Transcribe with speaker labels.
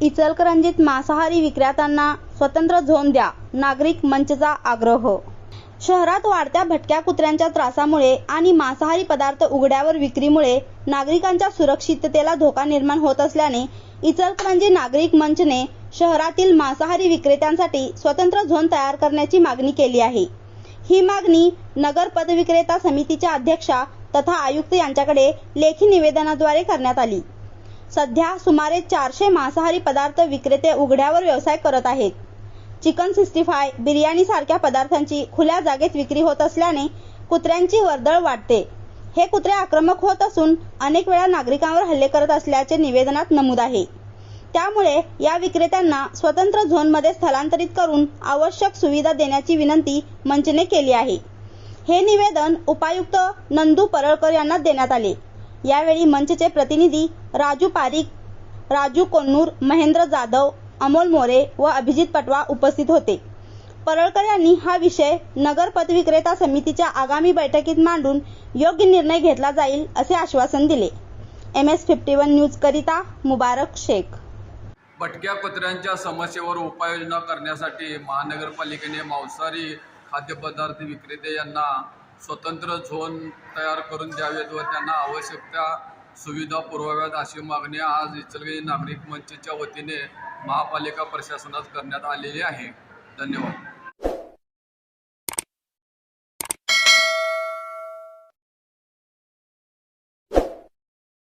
Speaker 1: इचलकरंजीत मांसाहारी विक्रेत्यांना स्वतंत्र झोन द्या. नागरिक मंचचा आग्रह. शहरात वाढत्या भटक्या कुत्र्यांच्या त्रासामुळे आणि मांसाहारी पदार्थ उघड्यावर विक्रीमुळे नागरिकांच्या सुरक्षिततेला धोका निर्माण होत असल्याने इचलकरंजी नागरिक मंचने शहरातील मांसाहारी विक्रेत्यांसाठी स्वतंत्र झोन तयार करण्याची मागणी केली आहे. ही मागणी नगर पदविक्रेता समितीच्या अध्यक्षा तथा आयुक्त यांच्याकडे लेखी निवेदनाद्वारे करण्यात आली. सध्या सुमारे चारशे मांसाहारी पदार्थ विक्रेते उघड्यावर व्यवसाय करत आहेत. चिकन सिक्स्टी फाय बिर्याणी सारख्या पदार्थांची खुल्या जागेत विक्री होत असल्याने कुत्र्यांची वर्दळ वाढते. हे कुत्रे आक्रमक होत असून अनेक वेळा नागरिकांवर हल्ले करत असल्याचे निवेदनात नमूद आहे. त्यामुळे या विक्रेत्यांना स्वतंत्र झोनमध्ये स्थलांतरित करून आवश्यक सुविधा देण्याची विनंती मंचने केली आहे. हे निवेदन उपायुक्त नंदू परळकर यांना देण्यात आले. यावेळी मंचचे प्रतिनिधी राजू पारिक राजू कोन्नूर महेंद्र जाधव अमोल मोरे व अभिजित पटवा उपस्थित होते. परळकर यांनी हा विषय नगर पतविक्रेता समितीच्या आगामी बैठकीत मांडून योग्य निर्णय घेतला जाईल असे आश्वासन दिले. M S fifty one news करिता मुबारक शेख.
Speaker 2: भटक्या कुत्र्यांच्या समस्येवर उपाययोजना करण्यासाठी महानगरपालिकेने मांसाहारी खाद्यपदार्थ विक्रेते यांना स्वतंत्र झोन तयार करून द्यावेत व त्यांना आवश्यक त्या सुविधा पुरवाव्यात अशी मागणी आज इचलगंजी नागरिक मंचच्या वतीने महापालिका प्रशासनात करण्यात आलेली आहे. धन्यवाद.